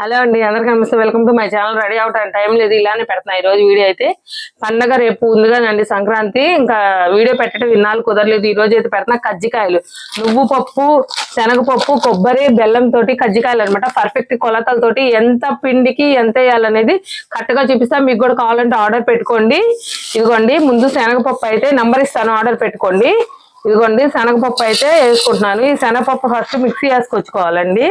Hello అండి అందరికీ నమస్తే. Welcome to my channel ready అవటానికి టైం లేదు. ఇలానే పెడుతున్నా ఈరోజు వీడియో అయితే. పండగ రేపు ఉందిగానండి సంక్రాంతి. ఇంకా వీడియో పెట్టడం ఇన్నాళ్ళు కుదరలేదు. ఈరోజు అయితే పెడుతున్నా కజ్జికాయలు. నువ్వు పప్పు శనగపప్పు కొబ్బరి బెల్లం తోటి కజ్జికాయలు అనమాట పర్ఫెక్ట్ కొలతలతోటి ఎంత పిండికి ఎంత వేయాలనేది కరెక్ట్గా చూపిస్తా. మీకు కూడా కావాలంటే ఆర్డర్ పెట్టుకోండి. ఇదిగోండి ముందు శనగపప్పు అయితే నంబర్ ఇస్తాను. ఆర్డర్ పెట్టుకోండి. ఇదిగోండి శనగపప్పు అయితే వేసుకుంటున్నాను. ఈ శనగపప్పు ఫస్ట్ మిక్సీ వేసుకొచ్చుకోవాలండి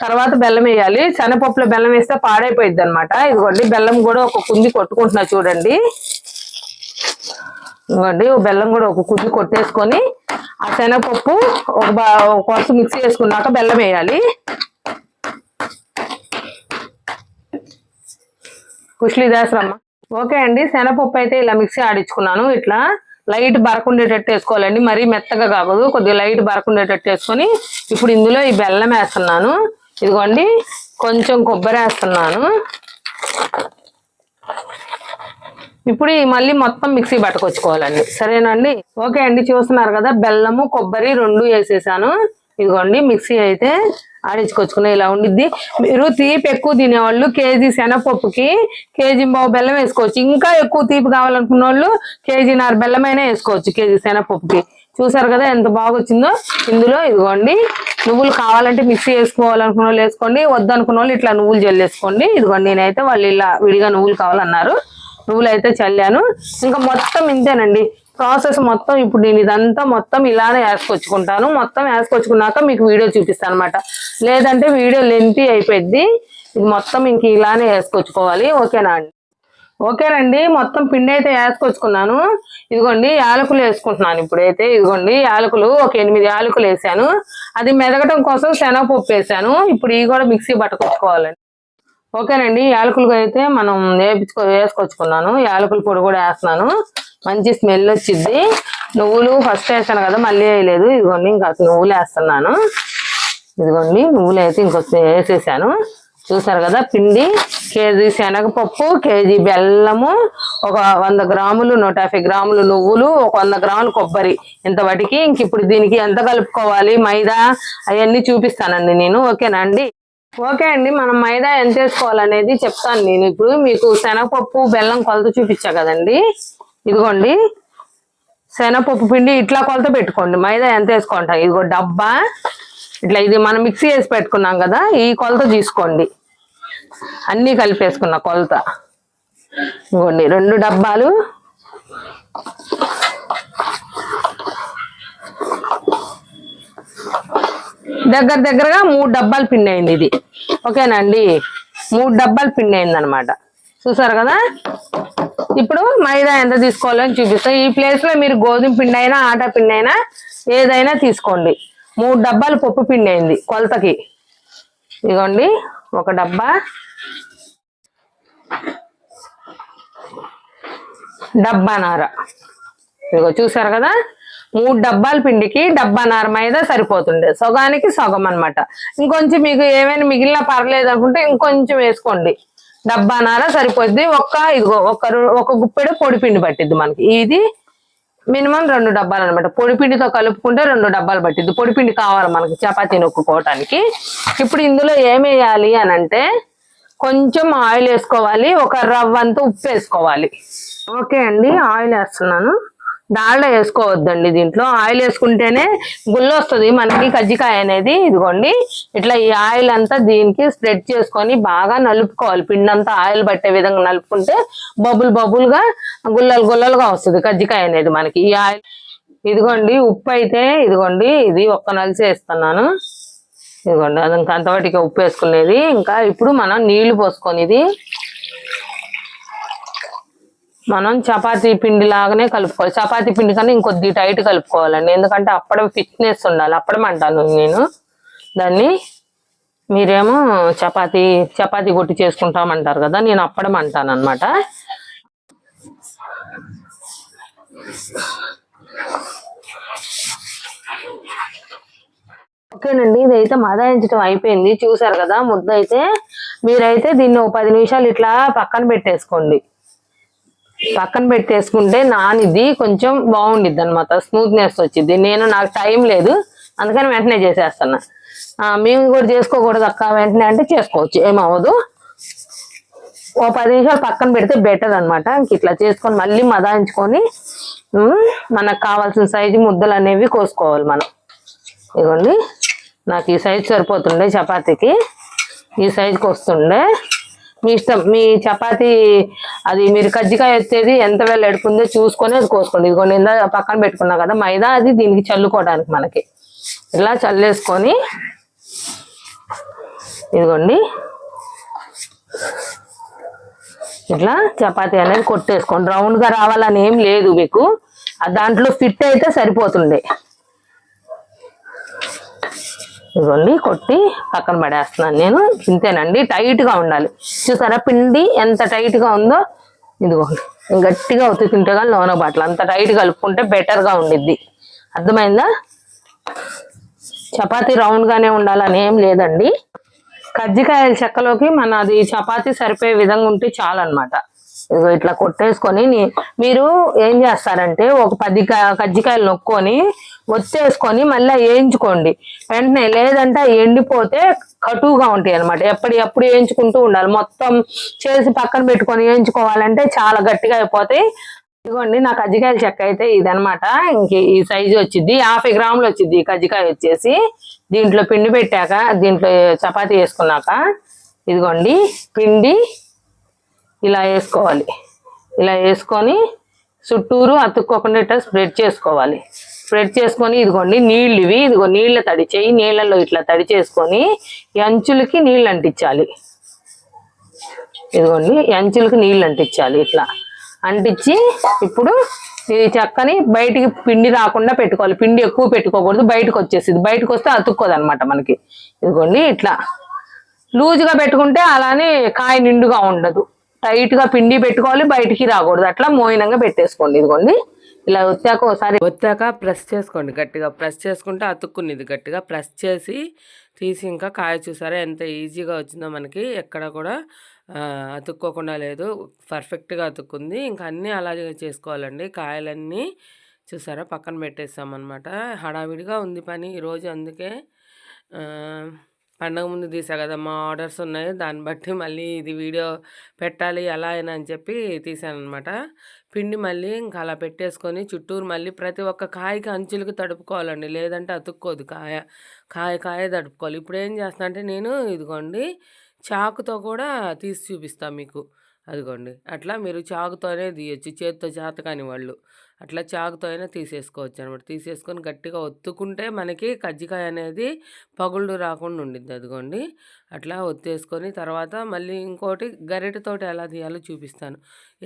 తర్వాత బెల్లం వేయాలి. శనగపప్పులో బెల్లం వేస్తే పాడైపోయింది అనమాట ఇదిగోండి బెల్లం కూడా ఒక కుంది కొట్టుకుంటున్నా చూడండి. ఇదిగోండి బెల్లం కూడా ఒక కుంది కొట్టేసుకొని ఆ శనగపప్పు ఒక బా- ఒక కొరస మిక్సీ వేసుకున్నాక బెల్లం వేయాలి. కుష్లి దాసరమ్మ ఓకే అండి శనగపప్పు అయితే ఇలా మిక్సీ ఆడించుకున్నాను ఇట్లా. లైట్ బరకుండేటట్టు వేసుకోవాలండి. మరీ మెత్తగా కాకూడదు. కొద్దిగా లైట్ బరకుండేటట్టు వేసుకొని ఇప్పుడు ఇందులో ఈ బెల్లం వేస్తున్నాను. ఇదిగోండి కొంచెం కొబ్బరి వేస్తున్నాను. ఇప్పుడు మళ్ళీ మొత్తం మిక్సీ పట్టుకొచ్చుకోవాలండి. సరేనండి? ఓకే అండి చూస్తున్నారు కదా బెల్లము కొబ్బరి రెండు వేసేసాను. ఇదిగోండి మిక్సీ అయితే ఆడించుకొచ్చుకునే ఇలా ఉండిద్ది. మీరు తీపి ఎక్కువ తినేవాళ్ళు కేజీ శనగపప్పుకి కేజీ బావు బెల్లం వేసుకోవచ్చు. ఇంకా ఎక్కువ తీపి కావాలనుకున్న వాళ్ళు కేజీన్నర బెల్లమైనా వేసుకోవచ్చు కేజీ శనగపప్పుకి. చూసారు కదా ఎంత బాగా వచ్చిందో ఇందులో ఇదిగోండి నువ్వులు కావాలంటే మిక్సీ వేసుకోవాలనుకున్న వాళ్ళు వేసుకోండి వద్దనుకున్న వాళ్ళు ఇట్లా నువ్వులు జల్లేసుకోండి. ఇదిగోండి నేనైతే వాళ్ళు ఇలా విడిగా నువ్వులు కావాలన్నారు. నువ్వులు అయితే చల్లాను. ఇంకా మొత్తం ఇంతేనండి. ప్రాసెస్ మొత్తం ఇప్పుడు నేను ఇదంతా మొత్తం ఇలానే వేసుకొచ్చుకుంటాను. మొత్తం వేసుకొచ్చుకున్నాక మీకు వీడియో చూపిస్తాను అనమాట లేదంటే వీడియో లెంతీ అయిపోద్ది ఇది మొత్తం ఇంక ఇలానే వేసుకొచ్చుకోవాలి. ఓకేనా అండి? ఓకేనండి. మొత్తం పిండి అయితే వేసుకొచ్చుకున్నాను. ఇదిగోండి యాలకులు వేసుకుంటున్నాను ఇప్పుడైతే. ఇదిగోండి యాలకులు ఒక ఎనిమిది యాలకులు వేసాను. అది మెదగటం కోసం శనగపప్పు వేసాను. ఇప్పుడు ఇవి కూడా మిక్సీ పట్టుకొచ్చుకోవాలండి. ఓకేనండి. యాలకులు అయితే మనం వేపించుకో వేసుకొచ్చుకున్నాను. యాలకుల పొడి కూడా వేస్తున్నాను. మంచి స్మెల్ వచ్చింది నువ్వులు ఫస్ట్ వేసాను కదా మళ్ళీ వేయలేదు. ఇదిగోండి ఇంకా నువ్వులు వేస్తున్నాను. ఇదిగోండి నువ్వులు అయితే ఇంకొక వేసేసాను. చూసారు కదా పిండి కేజీ శనగపప్పు కేజీ బెల్లము ఒక వంద గ్రాములు నూట యాభై గ్రాములు నువ్వులు ఒక వంద గ్రాములు కొబ్బరి. ఇంత వాటికి ఇంక ఇప్పుడు దీనికి ఎంత కలుపుకోవాలి? మైదా అవన్నీ చూపిస్తానండి నేను. ఓకేనా అండి? ఓకే అండి మనం మైదా ఎంత వేసుకోవాలనేది చెప్తాను నేను ఇప్పుడు. మీకు శనగపప్పు బెల్లం కొలత చూపించా కదండి? ఇదిగోండి శనగపప్పు పిండి ఇట్లా కొలత పెట్టుకోండి. మైదా ఎంత వేసుకుంటాం? ఇదిగో డబ్బా. ఇట్లా ఇది మనం మిక్సీ వేసి పెట్టుకున్నాం కదా ఈ కొలత తీసుకోండి. అన్నీ కలిపేసుకున్న కొలత. ఇదిగోండి రెండు డబ్బాలు. దగ్గర దగ్గరగా మూడు డబ్బాలు పిండి అయింది ఇది. ఓకేనా అండి? మూడు డబ్బాలు పిండి అయింది అనమాట చూసారు కదా? ఇప్పుడు మైదా ఎంత తీసుకోవాలని చూపిస్తాం. ఈ ప్లేస్లో మీరు గోధుమ పిండి అయినా ఆటా పిండి అయినా ఏదైనా తీసుకోండి. మూడు డబ్బాలు పప్పు పిండి అయింది కొలతకి. ఇదిగోండి ఒక డబ్బా. డబ్బానార ఇదిగో చూసారు కదా? మూడు డబ్బాల పిండికి డబ్బాన్నర మైదా సరిపోతుండే. సగానికి సగం అనమాట ఇంకొంచెం మీకు ఏమైనా మిగిలిన పర్లేదు అనుకుంటే ఇంకొంచెం వేసుకోండి. డబ్బాన్నర సరిపోతుంది. ఒక్క ఇదిగో ఒక ఒక గుప్పెడు పొడిపిండి పట్టిద్ది మనకి. ఇది మినిమం రెండు డబ్బాలు అనమాట పొడిపిండితో కలుపుకుంటే రెండు డబ్బాలు పట్టిద్ది. పొడిపిండి కావాలి మనకి చపాతీ నొక్కుకోవటానికి ఇప్పుడు ఇందులో ఏమేయాలి అని అంటే కొంచెం ఆయిల్ వేసుకోవాలి. ఒక రవ్వంత ఉప్పు వేసుకోవాలి. ఓకే అండి ఆయిల్ వేస్తున్నాను. డాల్డా వేసుకోవద్దండి దీంట్లో. ఆయిల్ వేసుకుంటేనే గుల్ల వస్తుంది మనకి కజ్జికాయ అనేది ఇదిగోండి. ఇట్లా ఈ ఆయిల్ అంతా దీనికి స్ప్రెడ్ చేసుకొని బాగా నలుపుకోవాలి. పిండి అంతా ఆయిల్ పట్టే విధంగా నలుపుకుంటే బబుల్ బబుల్గా గుల్లలు గుల్లలుగా వస్తుంది కజ్జికాయ అనేది మనకి. ఈ ఆయిల్ ఇదిగోండి ఉప్పు అయితే ఇదిగోండి ఇది ఒక్క నలిసి వేస్తున్నాను ఇదిగోండి అది ఇంకా అంతవాటికి ఉప్పు వేసుకునేది. ఇంకా ఇప్పుడు మనం నీళ్ళు పోసుకొని ఇది మనం చపాతీ పిండి లాగానే కలుపుకోవాలి. చపాతీ పిండి కన్నా ఇంకొద్ది టైట్ కలుపుకోవాలండి. ఎందుకంటే అప్పడం ఫిట్నెస్ ఉండాలి. అప్పడం అంటాను నేను. దాన్ని మీరేమో చపాతీ చపాతీ కొట్టి చేసుకుంటామంటారు కదా నేను అప్పడం అంటాను అనమాట ఓకేనండి ఇదైతే మదాయించడం అయిపోయింది. చూసారు కదా ముద్ద అయితే మీరైతే దీన్ని ఒక పది నిమిషాలు ఇట్లా పక్కన పెట్టేసుకోండి. పక్కన పెట్టేసుకుంటే నానిది కొంచెం బాగుండిద్ది అనమాట స్మూత్నెస్ వచ్చింది నేను నాకు టైం లేదు. అందుకని వెంటనే చేసేస్తున్నా. మేము కూడా చేసుకోకూడదు అక్క. వెంటనే అంటే చేసుకోవచ్చు. ఏమవ్వదు ఓ పది నిమిషాలు పక్కన పెడితే బెటర్ అనమాట ఇట్లా చేసుకొని మళ్ళీ మదాయించుకొని మనకు కావాల్సిన సైజు ముద్దలు అనేవి కోసుకోవాలి మనం. ఇదిగోండి నాకు ఈ సైజు సరిపోతుండే చపాతీకి. ఈ సైజుకి వస్తుండే. మీ ఇష్టం మీ చపాతీ అది మీరు కజ్జికాయ వచ్చేది ఎంత వేళ ఎడుకుందో చూసుకొని అది కోసుకోండి. ఇదిగోండి ఇందా పక్కన పెట్టుకున్నా కదా మైదా అది దీనికి చల్లుకోవడానికి మనకి. ఇలా చల్లేసుకొని ఇదిగోండి. ఇట్లా చపాతీ అనేది కొట్టేసుకోండి. రౌండ్గా రావాలని ఏం లేదు మీకు. దాంట్లో ఫిట్ అయితే సరిపోతుండే. ఇదిగోండి కొట్టి పక్కన పడేస్తున్నాను నేను. ఇంతేనండి టైట్గా ఉండాలి. చూసారా పిండి ఎంత టైట్గా ఉందో? ఇదిగోండి గట్టిగా ఉతుకుంటే కానీ లోన బాటలు అంత టైట్ కలుపుకుంటే బెటర్గా ఉండిద్ది. అర్థమైందా? చపాతీ రౌండ్గానే ఉండాలని ఏం లేదండి. కజ్జికాయల చెక్కలోకి మన అది చపాతీ సరిపోయే విధంగా ఉంటే చాలు అనమాట ఇట్లా కొట్టేసుకొని మీరు ఏం చేస్తారంటే ఒక పది కజ్జికాయలు నొక్కొని ఒత్తేసుకొని మళ్ళీ వేయించుకోండి. వెంటనే లేదంటే ఎండిపోతే కటువుగా ఉంటాయి అనమాట ఎప్పటి ఎప్పుడు వేయించుకుంటూ ఉండాలి. మొత్తం చేసి పక్కన పెట్టుకొని వేయించుకోవాలంటే చాలా గట్టిగా అయిపోతాయి. ఇదిగోండి నా కజ్జికాయల చెక్క అయితే ఇదనమాట ఇంక ఈ సైజు వచ్చింది యాభై గ్రాములు వచ్చింది ఈ కజ్జికాయ వచ్చేసి. దీంట్లో పిండి పెట్టాక దీంట్లో చపాతీ వేసుకున్నాక ఇదిగోండి పిండి ఇలా వేసుకోవాలి. ఇలా వేసుకొని చుట్టూరు అతుక్కోకుండా ఇట్లా స్ప్రెడ్ చేసుకోవాలి. స్ప్రెడ్ చేసుకొని ఇదిగోండి నీళ్ళు ఇవి. ఇదిగో నీళ్ళ తడి చేయి నీళ్ళలో ఇట్లా తడి చేసుకొని అంచులకి నీళ్ళు అంటించాలి. ఇదిగోండి అంచులకి నీళ్ళు అంటించాలి ఇట్లా. అంటించి ఇప్పుడు ఇది చక్కని బయటికి పిండి రాకుండా పెట్టుకోవాలి. పిండి ఎక్కువ పెట్టుకోకూడదు. బయటకు వచ్చేసింది బయటకు వస్తే అతుక్కోదు అనమాట మనకి. ఇదిగోండి ఇట్లా. లూజ్గా పెట్టుకుంటే అలానే కాయ నిండుగా ఉండదు. టైట్గా పిండి పెట్టుకోవాలి బయటికి రాకూడదు. అట్లా మోయినంగా పెట్టేసుకోండి ఇదిగోండి. ఇలా వచ్చాక ఒకసారి వచ్చాక ప్రెస్ చేసుకోండి గట్టిగా. ప్రెస్ చేసుకుంటే అతుక్కునేది గట్టిగా. ప్రెస్ చేసి తీసి ఇంకా కాయ చూసారా ఎంత ఈజీగా వచ్చిందో మనకి. ఎక్కడ కూడా అతుక్కోకుండా లేదు. పర్ఫెక్ట్గా అతుక్కుంది. ఇంకా అన్నీ అలాగే చేసుకోవాలండి. కాయలన్నీ చూసారా పక్కన పెట్టేస్తామన్నమాట. హడావిడిగా ఉంది పని ఈరోజు అందుకే పండగ ముందు తీసా కదా మా ఆర్డర్స్ ఉన్నాయి. దాన్ని బట్టి మళ్ళీ ఇది వీడియో పెట్టాలి ఎలా అయినా అని చెప్పి తీసాను అనమాట పిండి మళ్ళీ ఇంకా అలా పెట్టేసుకొని చుట్టూరు మళ్ళీ ప్రతి ఒక్క కాయకి అంచులకి తడుపుకోవాలండి. లేదంటే అతుక్కోదు కాయ. కాయ కాయ తడుపుకోవాలి. ఇప్పుడు ఏం చేస్తా అంటే నేను ఇదిగోండి చాకుతో కూడా తీసి చూపిస్తాను మీకు. అదిగోండి. అట్లా మీరు చాకుతోనే తీయొచ్చు. చేతితో చేత కాని వాళ్ళు. అట్లా చాకుతో అయినా తీసేసుకోవచ్చు అనమాట తీసేసుకొని గట్టిగా ఒత్తుకుంటే మనకి కజ్జికాయ అనేది పగుళ్ళు రాకుండా ఉండిద్ది అదిగోండి. అట్లా ఒత్తేసుకొని తర్వాత మళ్ళీ ఇంకోటి గరిటతోటి ఎలా తీయాలో చూపిస్తాను.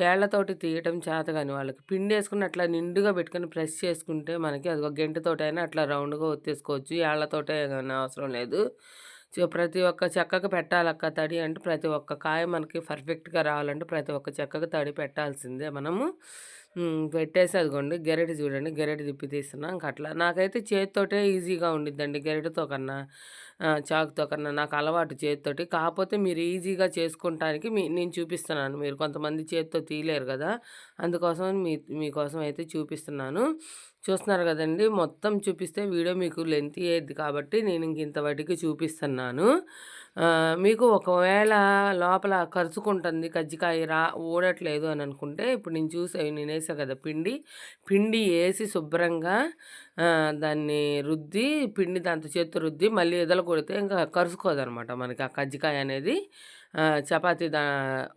ఏళ్ళతోటి తీయటం చేత కాని వాళ్ళకి. పిండి వేసుకుని అట్లా నిండుగా పెట్టుకొని ప్రెస్ చేసుకుంటే మనకి అది ఒక గంటతోటైనా అట్లా రౌండ్గా ఒత్తేసుకోవచ్చు. ఏళ్ళతోటే అవసరం లేదు. సో ప్రతి ఒక్క చెక్కకు పెట్టాలక్క తడి అంటే ప్రతి ఒక్క కాయ మనకి పర్ఫెక్ట్గా రావాలంటే ప్రతి ఒక్క చెక్కకు తడి పెట్టాల్సిందే మనము. పెట్టేసి అదిగోండి. గెరటి చూడండి. గెరటి తిప్పి తీస్తున్నా. ఇంక అట్లా. నాకైతే చేతితోటే ఈజీగా ఉండిద్దండి గెరటితో కన్నా. చాకుతో కన్నా. నాకు అలవాటు చేతితోటి. కాకపోతే మీరు ఈజీగా చేసుకుంటానికి మీ నేను చూపిస్తున్నాను. మీరు కొంతమంది చేతితో తీయలేరు కదా. అందుకోసం మీ మీకోసం అయితే చూపిస్తున్నాను. చూస్తున్నారు కదండి. మొత్తం చూపిస్తే వీడియో మీకు లెంత్ అయ్యేది కాబట్టి నేను ఇంక ఇంతవరకు చూపిస్తున్నాను. మీకు ఒకవేళ లోపల కరుచుకుంటుంది కజ్జికాయ రా ఊడట్లేదు అని అనుకుంటే ఇప్పుడు నేను చూసా నేను వేసా కదా పిండి. పిండి వేసి శుభ్రంగా దాన్ని రుద్ది పిండి దాంతో చేత్తో రుద్ది మళ్ళీ ఎదలు కొడితే ఇంకా కరుచుకోదనమాట మనకి. ఆ కజ్జికాయ అనేది చపాతి చపాతీ దా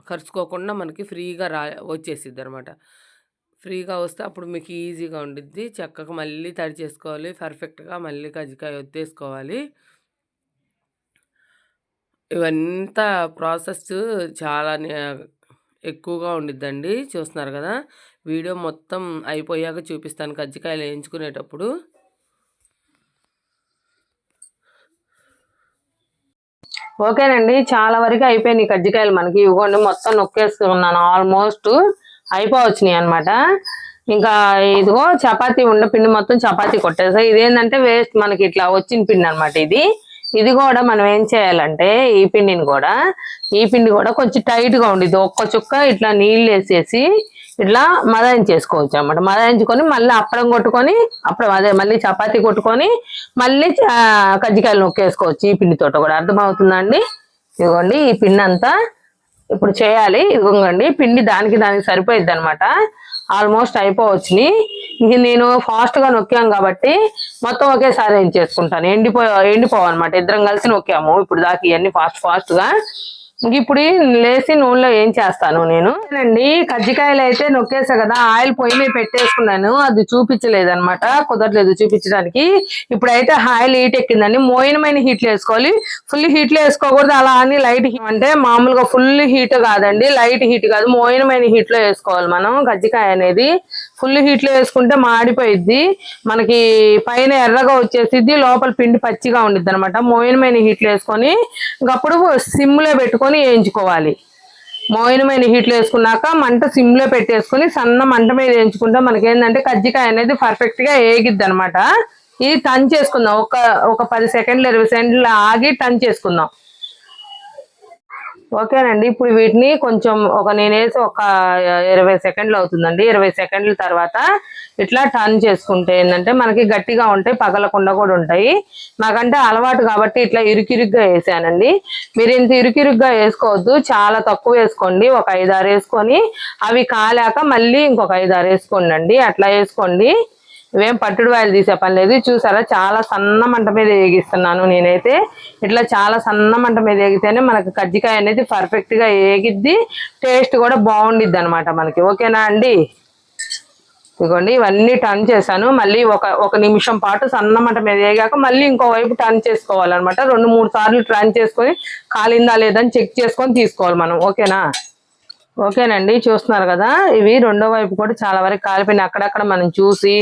కరుచుకోకుండా మనకి ఫ్రీగా రా వచ్చేసిద్ది అనమాట ఫ్రీగా వస్తే అప్పుడు మీకు ఈజీగా ఉండిద్ది. చక్కగా మళ్ళీ తడి చేసుకోవాలి. పర్ఫెక్ట్గా మళ్ళీ కజ్జికాయ ఒత్తేసుకోవాలి. ఇవంతా ప్రాసెస్ చాలా ఎక్కువగా ఉండిద్దండి. చూస్తున్నారు కదా? వీడియో మొత్తం అయిపోయాక చూపిస్తాను. కజ్జికాయలు వేయించుకునేటప్పుడు. ఓకేనండి. చాలా వరకు అయిపోయినాయి కజ్జికాయలు మనకి. ఇవ్వండి. మొత్తం నొక్కేసుకున్నాను. ఆల్మోస్ట్ అయిపోవచ్చినాయి అనమాట ఇంకా ఇదిగో చపాతీ ఉండ పిండి మొత్తం చపాతీ కొట్టేసా. ఇదేంటంటే వేస్ట్ మనకి ఇట్లా వచ్చిన పిండి అనమాట ఇది. ఇది కూడా మనం ఏం చేయాలంటే ఈ పిండిని కూడా ఈ పిండి కూడా కొంచెం టైట్గా ఉండి ఉండిద్ది. ఒక్క చుక్క ఇట్లా నీళ్ళు వేసేసి ఇట్లా మదాయించేసుకోవచ్చు అనమాట మదాయించుకొని మళ్ళీ అప్పడం కొట్టుకొని అప్పడం అదే మళ్ళీ చపాతి కొట్టుకొని మళ్ళీ కజ్జికాయలు నొక్కేసుకోవచ్చు ఈ పిండితోట కూడా. అర్థమవుతుందండి? ఇదిగోండి ఈ పిండి అంతా ఇప్పుడు చేయాలి. ఇదిగోండి పిండి దానికి దానికి సరిపోయిద్ది అనమాట ఆల్మోస్ట్ అయిపోవచ్చినాయి ఇంక నేను ఫాస్ట్గా నొక్కాం కాబట్టి మొత్తం ఒకేసారి ఏం చేసుకుంటాను. ఎండిపో ఎండిపోవన్నమాట. ఇద్దరం కలిసి నొక్కాము. ఇప్పుడు దాకా ఇవన్నీ ఫాస్ట్ ఫాస్ట్గా ఇప్పుడు లేసి నూనెలో ఏం చేస్తాను నేను? అండి కజ్జికాయలు అయితే నొక్కేసా కదా ఆయిల్ పొయ్యి మీద పెట్టేసుకున్నాను అది చూపించలేదు అనమాట కుదరలేదు చూపించడానికి. ఇప్పుడైతే ఆయిల్ హీట్ ఎక్కిందండి మోయినమైన హీట్లు వేసుకోవాలి. ఫుల్ హీట్లో వేసుకోకూడదు అలా అని లైట్ అంటే మామూలుగా ఫుల్ హీట్ కాదండి లైట్ హీట్ కాదు మోయినమైన హీట్లో వేసుకోవాలి మనం కజ్జికాయ అనేది. ఫుల్ హీట్లో వేసుకుంటే మాడిపోయిద్ది మనకి పైన ఎర్రగా వచ్చేసిద్ది లోపల పిండి పచ్చిగా ఉండిద్ది అనమాట మోయినమైన హీట్లో వేసుకొని ఇంకప్పుడు సిమ్ పెట్టుకొని వేసుకొని వేయించుకోవాలి. మోయినమైన హీట్లో వేసుకున్నాక మంట సిమ్లో పెట్టేసుకుని సన్న మంట మీద వేయించుకుంటే మనకి ఏంటంటే కజ్జికాయ అనేది పర్ఫెక్ట్గా అనమాట ఇది టన్ చేసుకుందాం. ఒక ఒక పది సెకండ్లు ఇరవై సెకండ్లు ఆగి టన్ చేసుకుందాం. ఓకేనండి. ఇప్పుడు వీటిని కొంచెం ఒక నేను వేసి ఒక ఇరవై సెకండ్లు అవుతుందండి. ఇరవై సెకండ్ల తర్వాత ఇట్లా టర్న్ చేసుకుంటే ఏంటంటే మనకి గట్టిగా ఉంటాయి పగలకుండా కూడా ఉంటాయి. నాకంటే అలవాటు కాబట్టి ఇట్లా ఇరుకిరుగ్గా వేసానండి. మీరు ఇంత ఇరుకిరుగ్గా వేసుకోవద్దు. చాలా తక్కువ వేసుకోండి. ఒక ఐదారు వేసుకొని అవి కాలాక మళ్ళీ ఇంకొక ఐదారు వేసుకోండి అట్లా వేసుకోండి. ఇవేం పట్టుడు వాయిలు తీసే పని లేదు. చూసారా? చాలా సన్న మంట మీద ఏగిస్తున్నాను నేనైతే. ఇట్లా చాలా సన్న మంట మీద ఏగితేనే మనకి కజ్జికాయ అనేది పర్ఫెక్ట్గా ఏగిద్ది. టేస్ట్ కూడా బాగుండిద్ది అనమాట మనకి. ఓకేనా అండి? ఇదిగోండి ఇవన్నీ టర్న్ చేశాను. మళ్ళీ ఒక ఒక నిమిషం పాటు సన్న మంట మీద వేగాక మళ్ళీ ఇంకో వైపు టర్న్ చేసుకోవాలన్నమాట. రెండు మూడు సార్లు టర్న్ చేసుకొని కాలిందా లేదని చెక్ చేసుకొని తీసుకోవాలి మనం. ఓకేనా? ఓకేనండి చూస్తున్నారు కదా? ఇవి రెండో వైపు కూడా చాలా వరకు కాలిపోయినాయి. అక్కడక్కడ మనం చూసి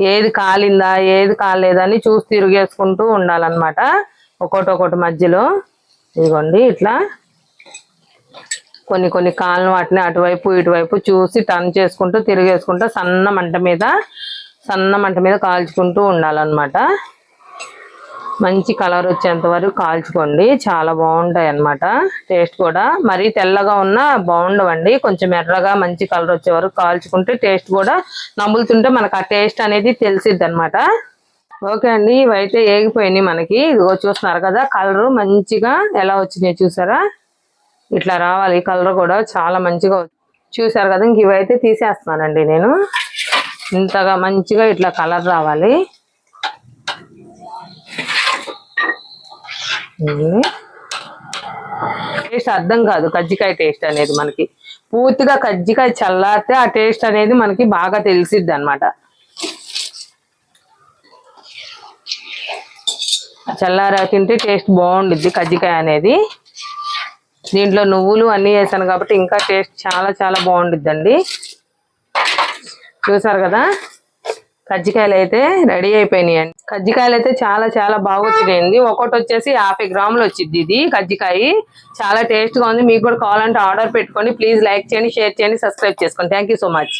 ఏది కాలిందా ఏది కాలేదా అని చూసి తిరిగేసుకుంటూ ఉండాలన్నమాట. ఒకటి ఒకటి మధ్యలో. ఇదిగోండి ఇట్లా. కొన్ని కొన్ని కాళ్ళను వాటిని అటువైపు ఇటువైపు చూసి టర్న్ చేసుకుంటూ తిరిగేసుకుంటూ సన్న మంట మీద సన్న మంట మీద కాల్చుకుంటూ ఉండాలన్నమాట. మంచి కలర్ వచ్చేంత వరకు కాల్చుకోండి. చాలా బాగుంటాయి అన్నమాట. టేస్ట్ కూడా మరీ తెల్లగా ఉన్నా బాగుండవండి. కొంచెం ఎర్రగా మంచి కలర్ వచ్చే వరకు కాల్చుకుంటే టేస్ట్ కూడా నములుతుంటే మనకు ఆ టేస్ట్ అనేది తెలిసిద్ది అనమాట ఓకే అండి ఇవైతే ఏగిపోయినాయి మనకి. ఇదిగో చూస్తున్నారు కదా కలరు మంచిగా ఎలా వచ్చినాయి చూసారా? ఇట్లా రావాలి. కలర్ కూడా చాలా మంచిగా చూసారు కదా ఇంక ఇవైతే తీసేస్తున్నానండి నేను. ఇంతగా మంచిగా ఇట్లా కలర్ రావాలి. Hmm. టేస్ట్ అర్థం కాదు కజ్జికాయ టేస్ట్ అనేది మనకి. పూర్తిగా కజ్జికాయ చల్లారితే ఆ టేస్ట్ అనేది మనకి బాగా తెలిసిద్ది అనమాట చల్లారా తింటే టేస్ట్ బాగుండుద్ది కజ్జికాయ అనేది. దీంట్లో నువ్వులు అన్నీ వేసాను కాబట్టి ఇంకా టేస్ట్ చాలా చాలా బాగుండిద్దండి. చూసారు కదా? కజ్జికాయలు అయితే రెడీ అయిపోయినాయి కజ్జికాయలు అయితే చాలా చాలా బాగా వచ్చినాయండి ఒకటి వచ్చేసి యాభై గ్రాములు వచ్చింది ఇది కజ్జికాయ. చాలా టేస్ట్గా ఉంది. మీకు కూడా కావాలంటే ఆర్డర్ పెట్టుకోండి. ప్లీజ్ లైక్ చేయండి షేర్ చేయండి సబ్స్క్రైబ్ చేసుకోండి. Thank so much.